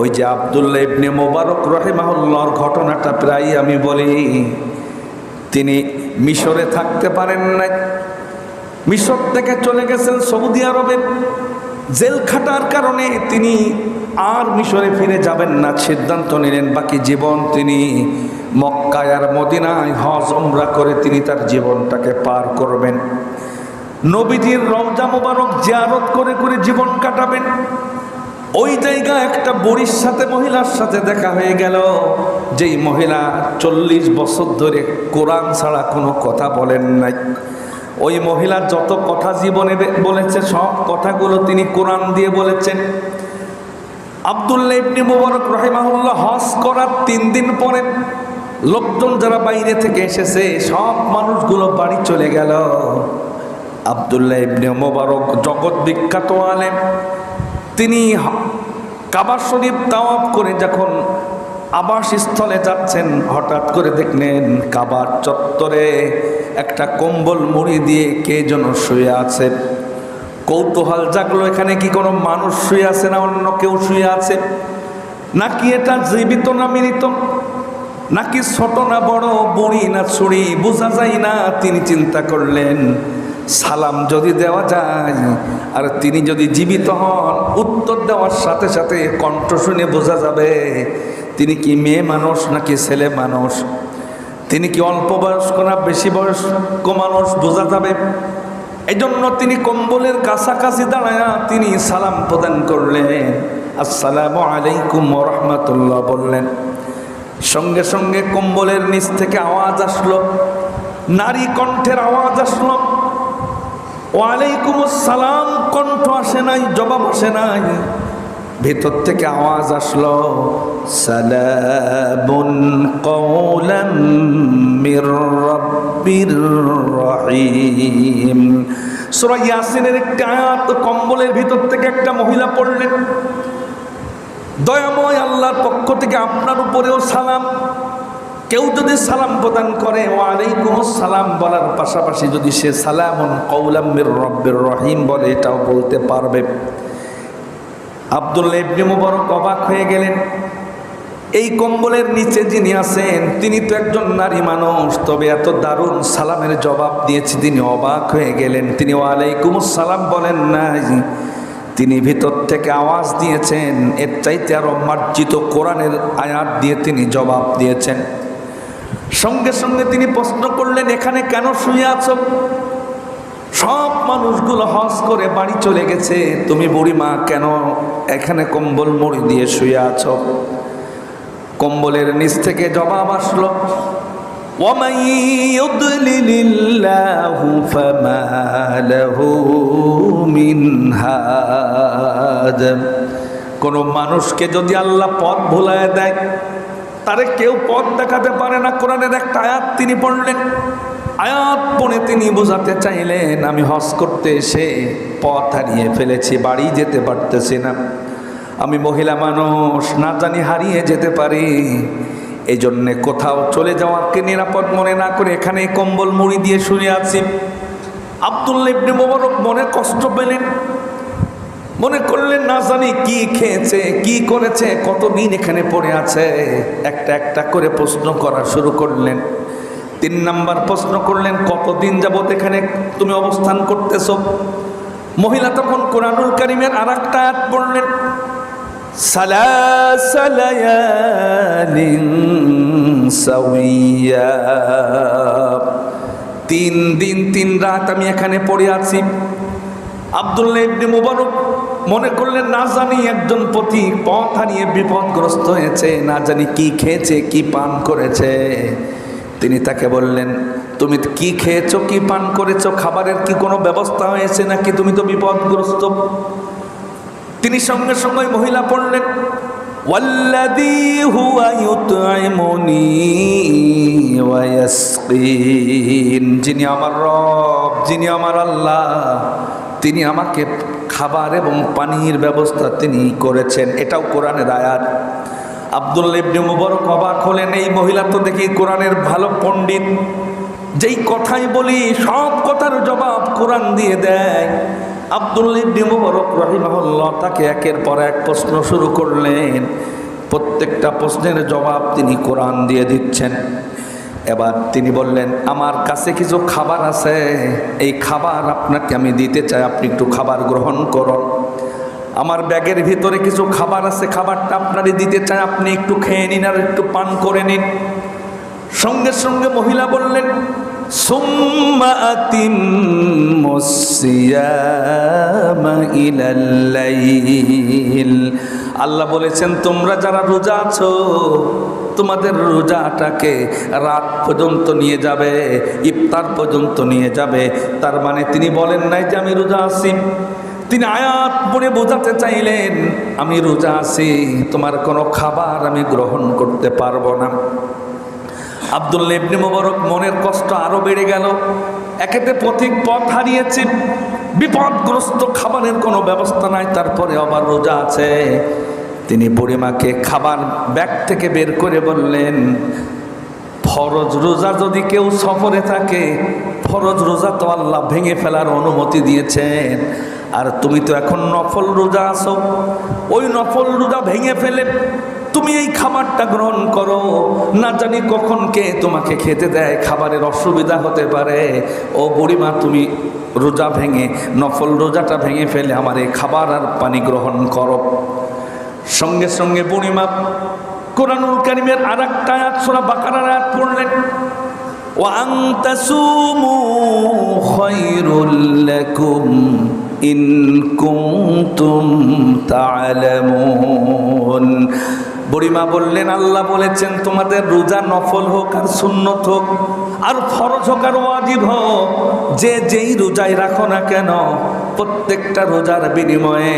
ওই যে আবদুল্লাহ ইবনে মোবারক রহেমাহুল্লাহর ঘটনাটা প্রায় আমি বলি, তিনি মিশরে থাকতে পারেন নাই। মিশর থেকে চলে গেছেন সৌদি আরবে জেল খাটার কারণে তিনি আর মিশরে ফিরে যাবেন না, সিদ্ধান্ত নিলেন। বাকি জীবন তিনি মক্কায় আর মদিনায় হজ, উমরা করে তিনি তার জীবনটাকে পার করবেন। নবীজির রমজা মোবারক জিয়ারত করে করে জীবন কাটাবেন। ওই জায়গা একটা বুড়ির সাথে মহিলার সাথে দেখা হয়ে গেল, যেই মহিলা চল্লিশ বছর ধরে কোরআন ছাড়া কোনো কথা বলেন নাই। ওই মহিলা যত কথা জীবনে বলেছে, সব কথাগুলো তিনি কোরআন দিয়ে বলেছেন। আবদুল্লাহ ইবনি মুবারক রহিমাহুল্লাহ হজ করার তিন দিন পরে লোকজন যারা বাইরে থেকে এসেছে, সব মানুষগুলো বাড়ি চলে গেল। আবদুল্লাহ ইবনে মোবারক জগৎ বিখ্যাত আলেম। তিনি হ- কাবা শরীফ তাওয়াব করে যখন আবাসস্থলে যাচ্ছেন, হঠাৎ করে দেখলেন কাবার চত্বরে একটা কম্বল মুড়ি দিয়ে কে যেন শুয়ে আছে। কৌতূহল জাগলো, এখানে কি কোনো মানুষ শুয়ে আছে না অন্য কেউ শুয়ে আছে? নাকি এটা জীবিত না মৃত? নাকি ছোট না বড়, বুড়ি না ছুড়ি বোঝা যায় না, তিনি চিন্তা করলেন। সালাম যদি দেওয়া যায়, আর তিনি যদি জীবিত হন, উত্তর দেওয়ার সাথে সাথে কণ্ঠ শুনে বোঝা যাবে, তিনি কি মেয়ে মানুষ নাকি ছেলে মানুষ? তিনি কি অল্প বয়স্ক না বেশি বয়স্ক মানুষ বোঝা যাবে? এই জন্য তিনি কম্বলের কাছাকাছি দাঁড়ায় তিনি সালাম প্রদান করলেন। আসসালামু আলাইকুম রহমতুল্লাহ বললেন। সঙ্গে সঙ্গে কম্বলের নিচ থেকে আওয়াজ আসলো, নারী কণ্ঠের আওয়াজ আসলো। ওয়ালাইকুম আসসালাম কণ্ঠ আসে নাই, জবাব আসে নাই। ভেতর থেকে আওয়াজ আসলো, সালামুন কওলাম মির রাব্বির রহিম। সূরা ইয়াসিনের একটি কম্বলের ভিতর থেকে একটা মহিলা পড়লেন। দয়াময় আল্লাহর পক্ষ থেকে আপনার উপরেও সালাম। কেউ যদি সালাম প্রদান করে ওয়ালাইকুম সালাম বলার পাশাপাশি যদি সে সালামন কৌলাম্বির রব্বের রহিম বলে, এটাও বলতে পারবে। আবদুল্লাহ ইবনে মুবারক অবাক হয়ে গেলেন। এই কম্বলের নিচে যিনি আছেন, তিনি তো একজন নারী মানুষ, তবে এত দারুণ সালামের জবাব দিয়েছে, তিনি অবাক হয়ে গেলেন। তিনি ওয়ালাইকুম সালাম বলেন নাই, তিনি ভিতর থেকে আওয়াজ দিয়েছেন, এর চাইতে আরও মার্জিত কোরআনের আয়াত দিয়ে তিনি জবাব দিয়েছেন। সঙ্গে সঙ্গে তিনি প্রশ্ন করলেন, এখানে কেন শুয়ে আছ? সব মানুষগুলো হস করে বাড়ি চলে গেছে। তুমি বুড়িমা, কেন এখানে কম্বল মুড়ি দিয়ে শুয়ে আছো? কম্বলের নিচ থেকে জবাব আসলো কোন মানুষকে যদি আল্লাহ পথ ভুলায় দেয় তারে কেউ পথ দেখাতে পারে না। কোরআনের একটা আয়াত তিনি পড়লেন। আয়াত পড়ে তিনি বোঝাতে চাইলেন, আমি হজ করতে এসে পথ হারিয়ে ফেলেছি, বাড়ি যেতে পারতেছি না। আমি মহিলা মানুষ, না জানি হারিয়ে যেতে পারি। এই জন্যে কোথাও চলে যাওয়াকে নিরাপদ মনে না করে এখানে কম্বল মুড়ি দিয়ে শুয়ে আছি। আবদুল্লা ইবনে মোবারক মনে কষ্ট পেলেন। মনে করলেন না জানি কি খেয়েছে, কি করেছে কতদিন এখানে পড়ে আছে? একটা একটা করে প্রশ্ন করা শুরু করলেন। তিন নাম্বার প্রশ্ন করলেন, কতদিন যাবত এখানে তুমি অবস্থান করতেছ? মহিলা তখন কোরআনুল করিমের আর একটা আয়াত পড়লেন তিন দিন, তিন রাত আমি এখানে পড়ে আছি। আবদুল্লাহ ইবনে মুবারক মনে করলেন, না জানি একজন পতি পথ হারিয়ে বিপদগ্রস্ত হয়েছে, না জানি কি খেয়েছে, কি পান করেছে। তিনি তাকে বললেন, তুমি কি খেয়েছো, কি পান করেছ, খাবারের কি কোনো ব্যবস্থা হয়েছে নাকি তুমি তো বিপদগ্রস্ত? তিনি সঙ্গে সঙ্গে মহিলা পড়লেন যিনি আমার রব, যিনি আমার আল্লাহ, তিনি আমাকে খাবার এবং পানির ব্যবস্থা তিনি করেছেন। এটাও কোরআনের আয়াত। আব্দুল্লা ইবনে মুবারক অবাক হলেন, এই মহিলা তো দেখি কোরআনের ভালো পণ্ডিত। যেই কথাই বলি, সব কথার জবাব কোরআন দিয়ে দেয়। আব্দুল ইবনে মুবারক তাকে একের পর এক প্রশ্ন শুরু করলেন। প্রত্যেকটা প্রশ্নের জবাব তিনি কোরআন দিয়ে দিচ্ছেন। এবার তিনি বললেন, আমার কাছে কিছু খাবার আছে। এই খাবার আপনাকে আমি দিতে চাই। আপনি একটু খাবার গ্রহণ করুন। আমার ব্যাগের ভিতরে কিছু খাবার আছে। খাবারটা আপনারই দিতে চাই। আপনি একটু খেয়ে নিন আর একটু পান করে নিন। সঙ্গে সঙ্গে মহিলা বললেন, সুম্মা আল্লাহ বলেছেন, তোমরা যারা রোজা আছো, তোমাদের রোজাটাকে রাত পর্যন্ত নিয়ে যাবে, ইফতার পর্যন্ত নিয়ে যাবে। তার মানে তিনি বলেন নাই যে, আমি রোজা আছি। তিনি আয়াত পড়ে বোঝাতে চাইলেন, আমি রোজা আছি, তোমার কোনো খাবার আমি গ্রহণ করতে পারব না। আবদুল্লা ইবনে মোবারক মনের কষ্ট আরও বেড়ে গেল। একেতে পথিক পথ হারিয়েছে, বিপদগ্রস্ত খাবারের কোনো ব্যবস্থা নাই, তারপরে আবার রোজা আছে। তিনি বুড়িমাকে খাবার ব্যাগ থেকে বের করে বললেন, ফরজ রোজা যদি কেউ সফরে থাকে, ফরজ রোজা তো আল্লাহ ভেঙে ফেলার অনুমতি দিয়েছেন। আর তুমি তো এখন নফল রোজা আসো ওই নফল রোজা ভেঙে ফেলে তুমি এই খাবারটা গ্রহণ করো। না জানি কখন কে তোমাকে খেতে দেয়, খাবারের অসুবিধা হতে পারে। ও বুড়িমা, তুমি রোজা ভেঙে, নফল রোজাটা ভেঙে ফেলে আমার এই খাবার আর পানি গ্রহণ করো। সঙ্গে সঙ্গে বুড়িমাপ কোরআনুল কারিমের আর একটা আয়াত সোনা বাকার আয়াত পড়লেন। ইন বললেন, আল্লাহ বলেছেন, তোমাদের রোজা নফল হোক আর সুন্নত হোক, আর ফরজ হোক আর ওয়াজিব হোক, যে যেই রোজায় রাখো না কেন প্রত্যেকটা রোজার বিনিময়ে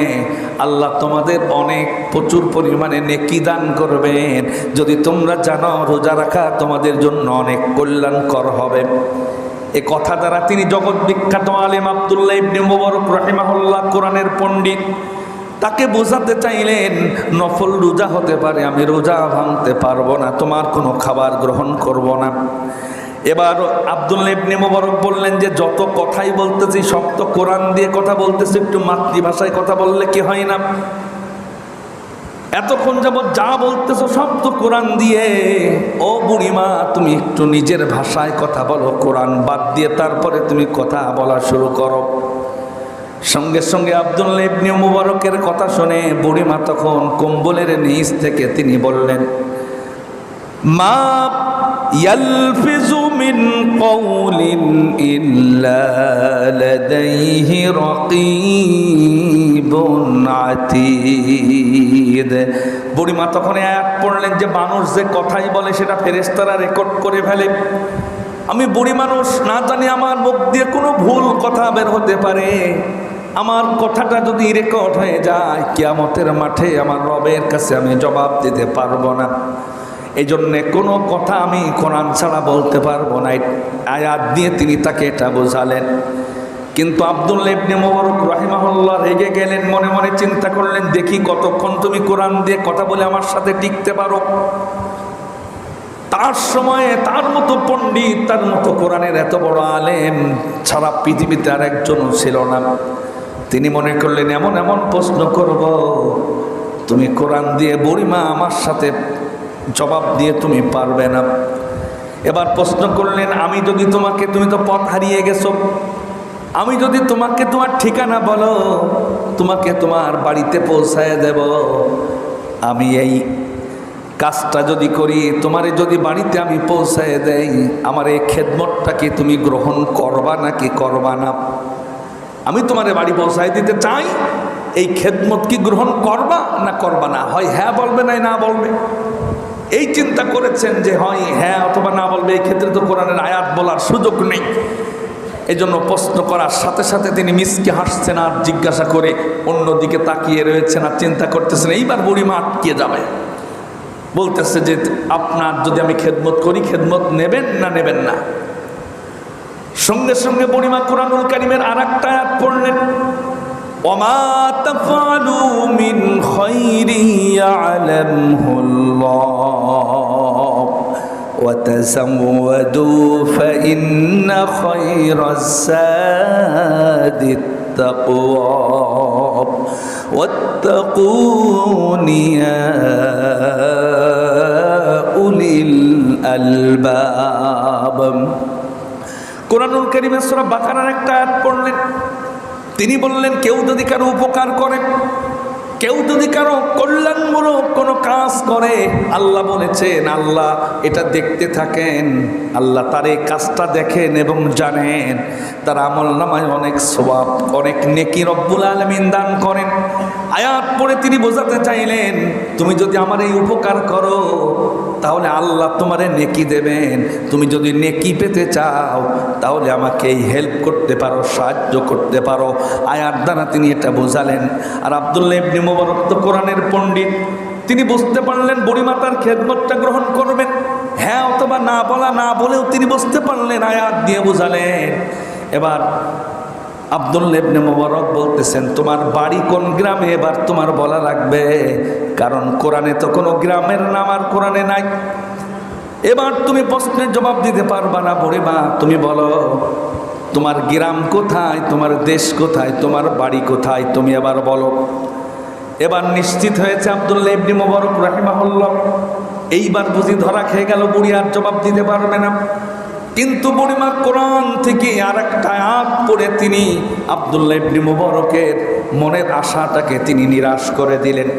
আল্লাহ তোমাদের অনেক প্রচুর পরিমাণে নেকি দান করবেন। যদি তোমরা জানো রোজা রাখা তোমাদের জন্য অনেক কল্যাণকর হবে। এ কথা দ্বারা তিনি জগৎ বিখ্যাত আলেম আবদুল্লাহ ইবনে মুবারক রাহিমাহুল্লাহ কোরআনের পণ্ডিত। তাকে বোঝাতে চাইলেন, নফল রোজা হতে পারে, আমি রোজা ভাঙতে পারব না, তোমার কোনো খাবার গ্রহণ করব না। এবার আবদুল্লা ইবনে মোবারক বললেন যে, যত কথাই বলতেছি সব তো কোরআন দিয়ে কথা বলতেছি, একটু মাতৃভাষায় কথা বললে কি হয় না? এতক্ষণ যাবৎ যা বলতেছো, সব তো কোরআন দিয়ে। ও বুড়িমা, তুমি একটু নিজের ভাষায় কথা বলো, কোরআন বাদ দিয়ে তারপরে তুমি কথা বলা শুরু করো। সঙ্গে সঙ্গে আবদুল্লা ইবনে মুবারকের কথা শুনে বুড়িমা তখন কম্বলের নিচ থেকে তিনি বললেন, মা ইয়ালফিজু মিন কওলিন ইল্লা লাদাইহি রাকিবুন আতীদ বুড়িমা তখন আয়াত পড়লেন যে মানুষ যে কথাই বলে সেটা ফেরেশতারা রেকর্ড করে ফেলে। আমি বুড়ি মানুষ, না জানি আমার মুখ দিয়ে কোনো ভুল কথা বের হতে পারে। আমার কথাটা যদি রেকর্ড হয়ে যায়, কিয়ামতের মাঠে আমার রবের কাছে আমি জবাব দিতে পারব না। এই জন্যে কোনো কথা আমি কোরআন ছাড়া বলতে পারব না। আয়াত দিয়ে তিনি তাকে এটা বোঝালেন। কিন্তু আবদুল্লা ইবনে মোবারক রাহিমাহুল্লাহ রেগে গেলেন, মনে মনে চিন্তা করলেন, দেখি কতক্ষণ তুমি কোরআন দিয়ে কথা বলে আমার সাথে টিকতে পারো? তার সময়ে তার মতো পণ্ডিত, তার মতো কোরআনের এত বড় আলেম সারা পৃথিবীতে আর একজনও ছিল না। তিনি মনে করলেন, এমন এমন প্রশ্ন করব, তুমি কোরআন দিয়ে বুড়িমা আমার সাথে জবাব দিয়ে তুমি পারবে না। এবার প্রশ্ন করলেন, আমি যদি তোমাকে, তুমি তো পথ হারিয়ে গেছো। আমি যদি তোমাকে তোমার ঠিকানা বলো, তোমাকে তোমার বাড়িতে পৌঁছায় দেব। আমি এই কাজটা যদি করি, তোমারে যদি বাড়িতে আমি পৌঁছায় দেই, আমার এই খেদমতটাকে তুমি গ্রহণ করবা নাকি করবা না? আমি তোমারে বাড়ি পৌঁছায় দিতে চাই। এই খেদমত কি গ্রহণ করবা না করবা না? হয় হ্যাঁ বলবে নাই না বলবে? এই চিন্তা করেছেন যে, হয় হ্যাঁ অথবা না বলবে, এই ক্ষেত্রে তো কোরআনের আয়াত বলার সুযোগ নেই। এই জন্য প্রশ্ন করার সাথে সাথে তিনি মিসকে হাসছেন আর জিজ্ঞাসা করে অন্যদিকে তাকিয়ে রয়েছেন আর চিন্তা করতেছেন, এইবার বুড়িমা আটকে যাবে। বলতেছে যে, আপনার যদি আমি খেদমত করি, খেদমত নেবেন না নেবেন না? সঙ্গে সঙ্গে বুড়িমা কোরআনুল কারিমের আর একটা আয়াত পড়লেন। وما تفعلوا من خير يعلمه الله وتزودوا فإن خير الزاد التقوى واتقون يا أولي الألباب কোরআনুল করিমের সূরা বাকারার একটা আয়াত পড়লেন তিনি বললেন, কেউ যদি কারও উপকার করে, কেউ যদি কারও কল্যাণমূলক কোনো কাজ করে, আল্লাহ বলেছেন, আল্লাহ এটা দেখতে থাকেন, আল্লাহ তার এই কাজটা দেখেন এবং জানেন। তার আমল নামায় অনেক স্বভাব অনেক নেকির রব্বুল আলমিন দান করেন। আয়াত পড়ে তিনি বোঝাতে চাইলেন, তুমি যদি আমার এই উপকার করো, তাহলে আল্লাহ তোমারে নেকি দেবেন। তুমি যদি নেকি পেতে চাও, তাহলে আমাকে এই হেল্প করতে পারো, সাহায্য করতে পারো। আয়ার দ্বারা তিনি এটা বোঝালেন। আর আবদুল্লাহ ইবনি মোবারক তো কোরআনের পণ্ডিত। তিনি বুঝতে পারলেন বুড়িমাতার খেদমতটা গ্রহণ করবেন। হ্যাঁ অথবা না বলা না বলেও তিনি বুঝতে পারলেন, আয়াত দিয়ে বোঝালেন। এবার আব্দুল ইবনে মোবারক বলতেছেন, তোমার বাড়ি কোন গ্রামে? এবার তোমার বলা লাগবে, কারণ কোরআনে তো কোনো গ্রামের নাম আর কোরআনে নাই। এবার তুমি প্রশ্নের জবাব দিতে পারবা না, বড়ে মা। তুমি বলো, তোমার গ্রাম কোথায়? তোমার দেশ কোথায়? তোমার বাড়ি কোথায়? তুমি এবার বলো। এবার নিশ্চিত হয়েছে আবদুল্লাহ ইবনি মোবারক রাহিমাহুল্লাহ। এইবার বুঝি ধরা খেয়ে গেল, বুড়ি আর জবাব দিতে পারবে না। কিন্তু বুড়িমা কোরআন থেকে আর একটা আয়াত পড়ে তিনি আবদুল্লাহ ইবনি মুবারকের মনের আশাটাকে তিনি নিরাশ করে দিলেন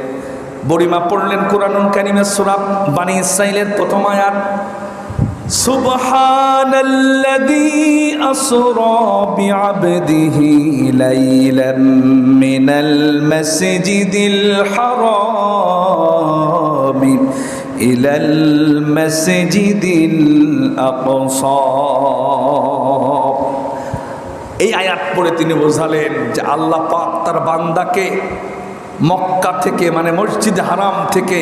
বুড়িমা পড়লেন কোরআনুল কারিমের সূরা বানি ইসরাইলের প্রথম আয়াত سبحان الذي أسرى بعبده ليلا من المسجد الحرام إلى المسجد الأقصى এই আয়াত পড়ে তিনি বোঝালেন যে আল্লাহ পাক তার বান্দাকে মক্কা থেকে মানে মসজিদে হারাম থেকে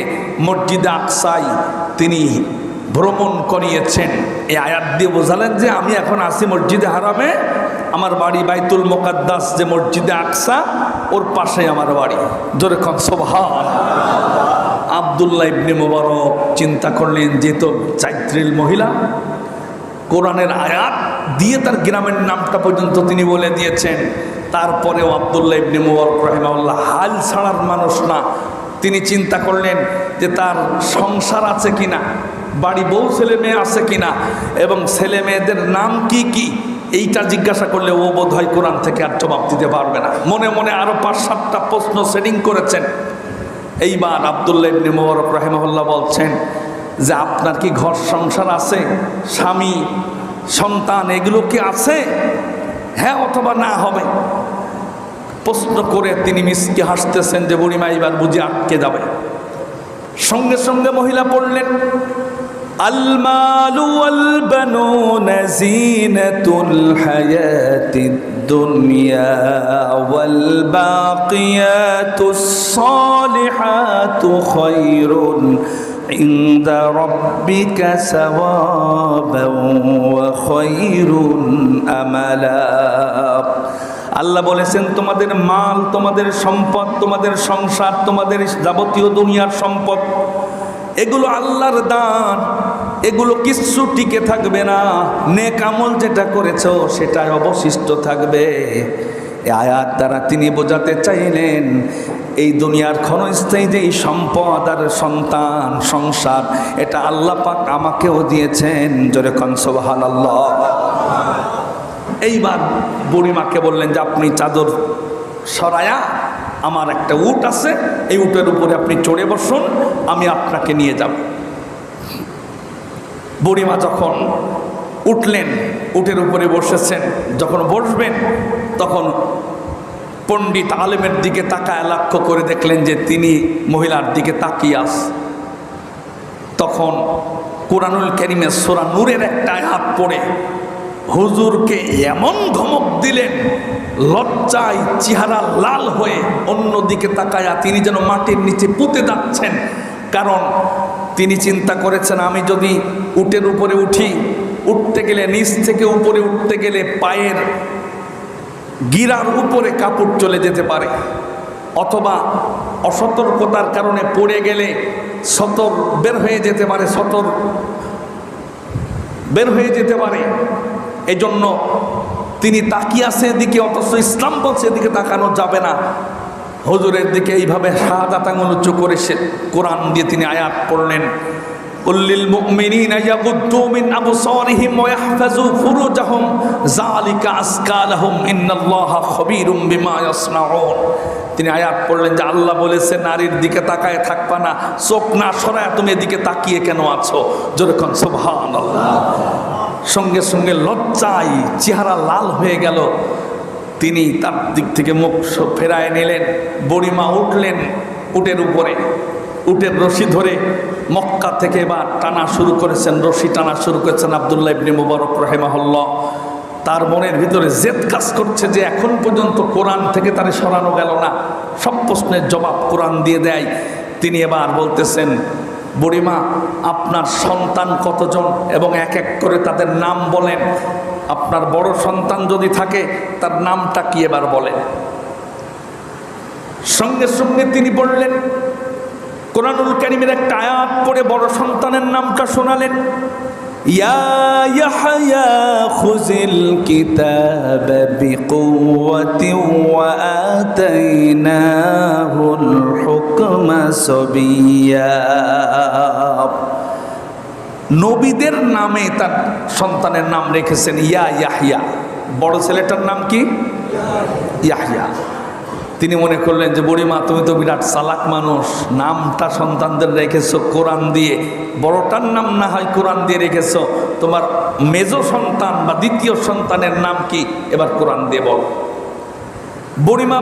মসজিদে আকসাই তিনি ভ্রমণ করিয়েছেন এই আয়াত দিয়ে বোঝালেন যে আমি এখন আছি মসজিদে হারামে আমার বাড়ি বাইতুল মোকাদ্দাস যে মসজিদে আকসা ওর পাশে আমার বাড়ি জোরে কন সোভান আবদুল্লাহ ইবনে মোবারক চিন্তা করলেন যে তো চাইত্রিল মহিলা, কোরআনের আয়াত দিয়ে তার গ্রামের নামটা পর্যন্ত তিনি বলে দিয়েছেন। তারপরেও আবদুল্লাহ ইবনে মুবারক রহিমাউল্লাহ হাল ছাড়ার মানুষ না। তিনি চিন্তা করলেন যে তার সংসার আছে কিনা, বাড়ি বউ, ছেলে মেয়ে আছে কিনা, এবং ছেলে মেয়েদের নাম কি কি, এইটা জিজ্ঞাসা করলে ও বোধ হয় কোরআন থেকে আর জবাব দিতে পারবে না। মনে মনে আরও পাঁচ সাতটা প্রশ্ন সেটিং করেছেন। এইবার আবদুল্লাহ ইবনে মুবারক রহিমাহুল্লাহ বলছেন যে আপনার কি ঘর সংসার আছে স্বামী সন্তান এগুলো কি আছে হ্যাঁ অথবা না হবে প্রশ্ন করে তিনি মিসকে হাসতেছেন যে বুড়িমা এবার বুঝি আটকে যাবে সঙ্গে সঙ্গে মহিলা পড়লেন المال والبنون زينة الحياة الدنيا والباقيات الصالحات خير عند ربك ثوابا وخير أملا আল্লাহ বলেছেন তোমাদের মাল তোমাদের সম্পদ তোমাদের সংসার তোমাদের যাবতীয় দুনিয়ার সম্পদ এগুলো আল্লাহর দান এগুলো কিচ্ছু টিকে থাকবে না। নেক আমল যেটা করেছ, সেটাই অবশিষ্ট থাকবে। আয়াত দ্বারা তিনি বোঝাতে চাইলেন, এই দুনিয়ার ক্ষণস্থায়ী যে সম্পদ আর সন্তান, সংসার, এটা আল্লাহ পাক আমাকেও দিয়েছেন। জোরে কনসবাহান আল্লাহ এইবার বুড়িমাকে বললেন যে, আপনি চাদর সরায়া, আমার একটা উট আছে, এই উটের উপরে আপনি চড়ে বসুন, আমি আপনাকে নিয়ে যাব। বুড়িমা যখন উঠলেন উটের উপরে বসেছেন, যখন বসবেন, তখন পণ্ডিত আলেমের দিকে তাকায় লক্ষ্য করে দেখলেন যে তিনি মহিলার দিকে তাকিয়ে আস। তখন কোরআনুল করিমের সোরা নূরের একটা হাত পড়ে, হুজুরকে এমন ধমক দিলেন, লজ্জায় চেহারা লাল হয়ে অন্যদিকে তাকায়া তিনি যেন মাটির নিচে পুঁতে যাচ্ছেন। কারণ তিনি চিন্তা করেছেন, আমি যদি উটের উপরে উঠি, উঠতে গেলে, নিচ থেকে উপরে উঠতে গেলে পায়ের গিরার উপরে কাপড় চলে যেতে পারে, অথবা অসতর্কতার কারণে পড়ে গেলে সতর বের হয়ে যেতে পারে, সতর বের হয়ে যেতে পারে। এজন্য তিনি তাকিয়ে আছে এদিকে, অথচ ইসলাম বলছে এদিকে তাকানো যাবে না। হজুরের দিকে এইভাবে সাদাত আঙুল উচ্চ করে সে কোরআন দিয়ে তিনি আয়াত করলেন তিনি আয়াত পড়লেন যে আল্লাহ বলেছে, নারীর দিকে তাকায় থাকবা না, চোখ না সরায় তুমি এদিকে তাকিয়ে কেন আছো? যেরকম সুবহানাল্লাহ। সঙ্গে সঙ্গে লজ্জায় চেহারা লাল হয়ে গেল। তিনি তার দিক থেকে মুখ ফেরায় নিলেন বড়িমা উঠলেন উটের উপরে। উটের রশি ধরে মক্কা থেকে বা টানা শুরু করেছেন, রশি টানা শুরু করেছেন আবদুল্লাহ ইবনে মুবারক রহেমাহুল্লাহ। তার মনের ভিতরে জেদ কাজ করছে যে এখন পর্যন্ত কোরআন থেকে তারে সরানো গেল না। সব প্রশ্নের জবাব কোরআন দিয়ে দেয়। তিনি এবার বলতেছেন বুড়িমা আপনার সন্তান কতজন এবং এক এক করে তাদের নাম বলেন। আপনার বড় সন্তান যদি থাকে, তার নামটা কি এবার বলেন? সঙ্গে সঙ্গে তিনি বললেন, কোরআনুল কারিমের একটা আয়াত পড়ে বড় সন্তানের নামটা শোনালেন। সাবিয়্যা নবীদের নামে তার সন্তানের নাম রেখেছেন ইয়া ইয়াহিয়া বড় ছেলেটার নাম কি? ইয়াহিয়া তিনি মনে করলেন যে বুড়িমা তুমি তো বিরাট চালাক মানুষ। নামটা সন্তানদের রেখেছো কোরআন দিয়ে। বড়টার নাম না হয় কোরআন দিয়ে রেখেছো। তোমার মেজ সন্তান বা দ্বিতীয় সন্তানের নাম কি? এবার কোরআন দিয়ে বল। বুড়িমা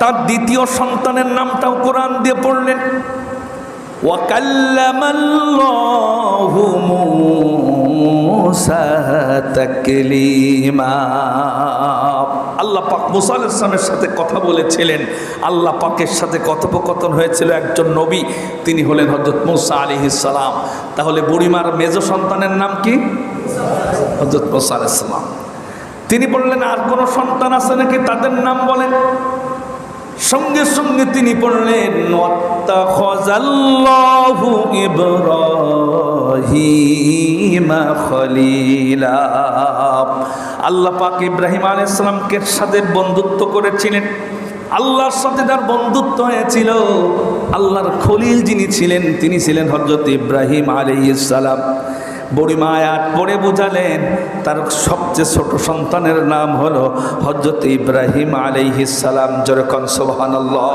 তার দ্বিতীয় সন্তানের নামটাও কোরআন দিয়ে পড়লেন। وكلم الله موسى تكليما আল্লাহ পাক মুসা আলাইহিস সালামের সাথে কথা বলেছিলেন আল্লাহ পাকের সাথে কথোপকথন হয়েছিল একজন নবী তিনি হলেন হজরত মুসা আলাইহিস সালাম তাহলে বুড়িমার মেজ সন্তানের নাম কি হজরত মুসা আলাইহিস সালাম তিনি বললেন আর কোন সন্তান আছে নাকি তাদের নাম বলেন সঙ্গে সঙ্গে তিনি পড়লেন খলিলা। আল্লাহ পাক ইব্রাহিম আলাইহিস সালামকে সাথে বন্ধুত্ব করেছিলেন। আল্লাহর সাথে তার বন্ধুত্ব হয়েছিল। আল্লাহর খলিল যিনি ছিলেন, তিনি ছিলেন হযরত ইব্রাহিম আলাইহিস সালাম। বুড়িমা আয়াত পড়ে বুঝালেন, তার সবচেয়ে ছোট সন্তানের নাম হলো হজরত ইব্রাহিম আলাইহিসালাম যেরকম সোহানাল্লাহ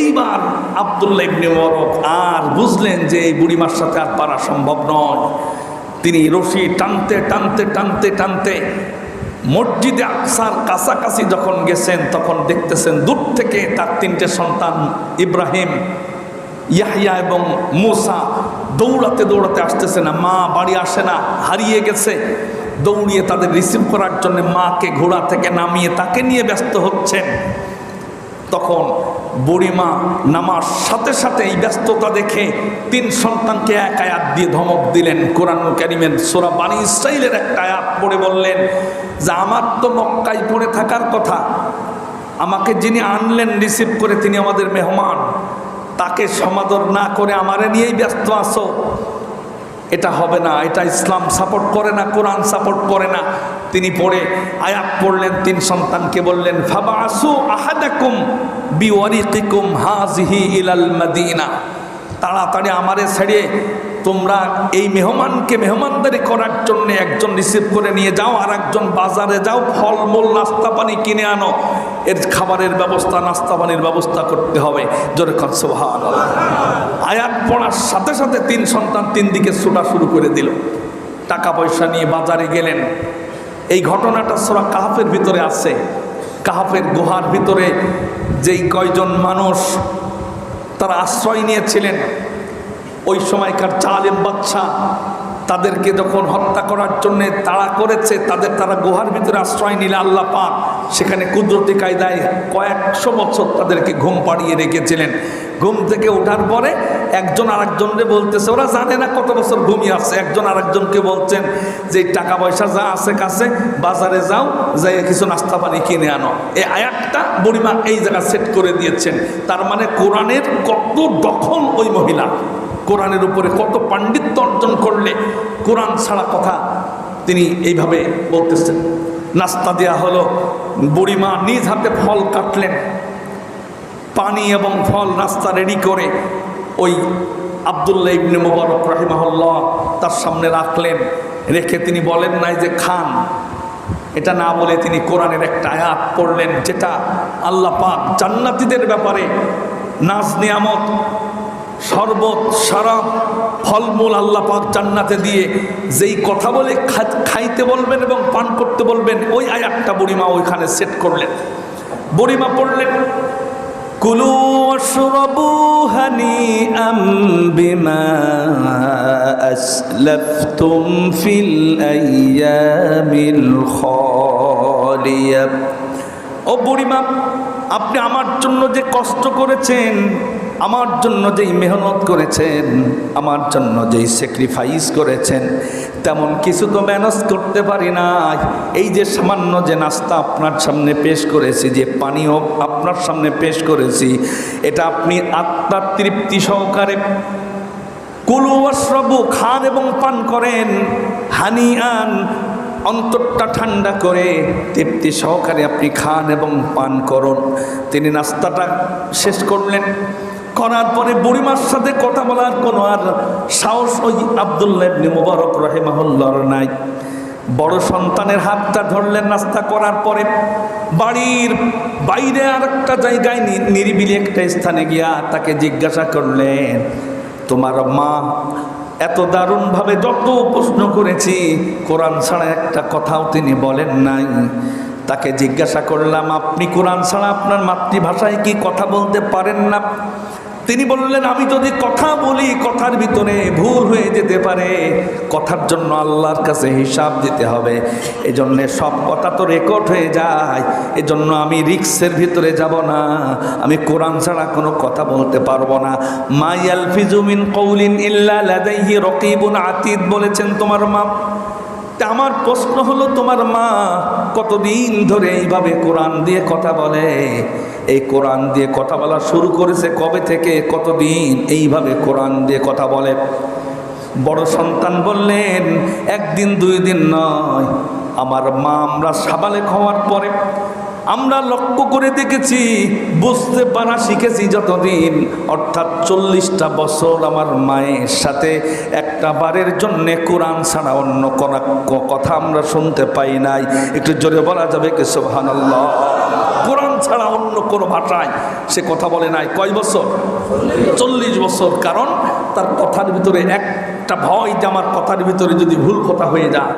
এইবার আবদুল্লাহ মরক আর বুঝলেন যে এই বুড়িমার সাথে আর পারা সম্ভব নয়। তিনি রশি টানতে টানতে টানতে টানতে মসজিদে আকসার কাছাকাছি যখন গেছেন, তখন দেখতেছেন দূর থেকে তার তিনটে সন্তান ইব্রাহিম ইয়াহিয়া এবং মুসা দৌড়াতে দৌড়াতে আসতেছে না, মা বাড়ি আসে না, হারিয়ে গেছে। দৌড়িয়ে তাদের রিসিভ করার জন্য মাকে ঘোড়া থেকে নামিয়ে তাকে নিয়ে ব্যস্ত হচ্ছেন। তখন বুড়িমা নামার সাথে সাথে এই ব্যস্ততা দেখে তিন সন্তানকে এক আয়াত দিয়ে ধমক দিলেন। কোরআন ক্যারিমেন সোরা বাণী ইসরাইলের একটা আয়াত পড়ে বললেন, যে আমার তো মক্কায় পড়ে থাকার কথা। আমাকে যিনি আনলেন রিসিভ করে তিনি আমাদের মেহমান। তাকে সমাদর না করে আমারে নিয়েই ব্যস্ত আছো? এটা হবে না, এটা ইসলাম সাপোর্ট করে না, কোরআন সাপোর্ট করে না। তিনি পড়ে আয়াত পড়লেন, তিন সন্তানকে বললেন ফাবা আসু আহাদাকুম হাজ হাজিহি ইলাল মাদিনা। তাড়াতাড়ি আমারে ছেড়ে তোমরা এই মেহমানকে মেহমানদারি করার জন্য একজন রিসিভ করে নিয়ে যাও, আর একজন বাজারে যাও, ফলমূল, নাস্তা পানি কিনে আনো। এর খাবারের ব্যবস্থা, নাস্তা পানির ব্যবস্থা করতে হবে। জোরে কনসভান আয়াত পড়ার সাথে সাথে তিন সন্তান তিন দিকে ছোটা শুরু করে দিল। টাকা পয়সা নিয়ে বাজারে গেলেন। এই ঘটনাটা সোরা কাহাফের ভিতরে আছে। কাহাফের গুহার ভিতরে যেই কয়জন মানুষ, তারা আশ্রয় নিয়েছিলেন। ওই সময়কার চালেম বাচ্চা তাদেরকে যখন হত্যা করার জন্য তাড়া করেছে, তাদের তারা গুহার ভিতরে আশ্রয় নিলে আল্লাহ পাক সেখানে কুদরতি কায়দায় কয়েকশো বছর তাদেরকে ঘুম পাড়িয়ে রেখেছিলেন। ঘুম থেকে ওঠার পরে একজন আরেকজনকে বলতেছে, ওরা জানে না কত বছর ঘুমিয়ে আছে? একজন আরেকজনকে বলছেন যে টাকা পয়সা যা আছে কাছে, বাজারে যাও, যাই কিছু নাস্তা পানি কিনে আনো। এই আয়াতটা বুড়িমা এই জায়গা সেট করে দিয়েছেন। তার মানে কোরআনের কত দখল ওই মহিলা কোরআনের উপরে কত পাণ্ডিত্য অর্জন করলে কোরআন ছাড়া কথা তিনি এইভাবে বলতেছেন। নাস্তা দেওয়া হলো, বুড়িমা নিজ হাতে ফল কাটলেন। পানি এবং ফল নাস্তা রেডি করে ওই আবদুল্লাহ ইবনে মুবারক রাহিমাহুল্লাহ তার সামনে রাখলেন। রেখে তিনি বলেন নাই যে, খান। এটা না বলে তিনি কোরআনের একটা আয়াত পড়লেন, যেটা আল্লাহ পাক জান্নাতীদের ব্যাপারে নাজ নিয়ামত শরবত শরাব ফলমূল আল্লাহ পাক জান্নাতে দিয়ে যেই কথা বলে খাইতে বলবেন এবং পান করতে বলবেন, ওই আয়াতটা বুড়িমা ওইখানে সেট করলেন। বুড়িমা পড়লেন, কুলু খালিয়া। ও বুড়িমা, আপনি আমার জন্য যে কষ্ট করেছেন আমার জন্য যেই মেহনত করেছেন, আমার জন্য যেই স্যাক্রিফাইস করেছেন, তেমন কিছু তো ম্যানেজ করতে পারি না এই যে সামান্য যে নাস্তা আপনার সামনে পেশ করেছি, যে পানীয় আপনার সামনে পেশ করেছি, এটা আপনি আত্মার তৃপ্তি সহকারে কুলু অশ্রবু খান এবং পান করেন হানি আন অন্তরটা ঠান্ডা করে তৃপ্তি সহকারে আপনি খান এবং পান করুন। তিনি নাস্তাটা শেষ করলেন। করার পরে বুড়িমার সাথে কথা বলার কোনো আর সাহস ওই আবদুল্লাহ ইবনে মুবারক রহেমাহুল্লার নাই। বড় সন্তানের হাতটা ধরলেন নাস্তা করার পরে বাড়ির বাইরে আর একটা জায়গায় নিরিবিলি একটা স্থানে গিয়া তাকে জিজ্ঞাসা করলেন, তোমার মা এত দারুণভাবে যত প্রশ্ন করেছি, কোরআন ছাড়া একটা কথাও তিনি বলেন নাই। তাকে জিজ্ঞাসা করলাম, আপনি কোরআন ছাড়া আপনার মাতৃভাষায় কি কথা বলতে পারেন না? তিনি বললেন, আমি যদি কথা বলি, কথার ভিতরে ভুল হয়ে যেতে পারে। কথার জন্য আল্লাহর কাছে হিসাব দিতে হবে। এজন্যে সব কথা তো রেকর্ড হয়ে যায়। এজন্য আমি রিক্সের ভিতরে যাব না। আমি কোরআন ছাড়া কোনো কথা বলতে পারব না। মাইয়াল ফিজুমিন কৌলিন ইল্লা লাদাইহি রকিবুন আতিদ, বলেছেন তোমার মা। তা আমার প্রশ্ন হলো, তোমার মা কতদিন ধরে এইভাবে কোরআন দিয়ে কথা বলে? এই কোরআন দিয়ে কথা বলা শুরু করেছে কবে থেকে? কতদিন এইভাবে কোরআন দিয়ে কথা বলে? বড় সন্তান বললেন, একদিন দুই দিন নয়, আমার মা আমরা সাবালে হওয়ার পরে আমরা লক্ষ্য করে দেখেছি, বুঝতে পারা শিখেছি যতদিন, অর্থাৎ চল্লিশটা বছর আমার মায়ের সাথে একটা বারের জন্যে কোরআন ছাড়া অন্য কোনো কথা আমরা শুনতে পাই নাই। একটু জোরে বলা যাবে কি? সুবহানাল্লাহ। কোরআন ছাড়া অন্য কোনো ভাষায় সে কথা বলে নাই। কয় বছর? চল্লিশ বছর। কারণ তার কথার ভিতরে একটা ভয় যে আমার কথার ভিতরে যদি ভুল কথা হয়ে যায়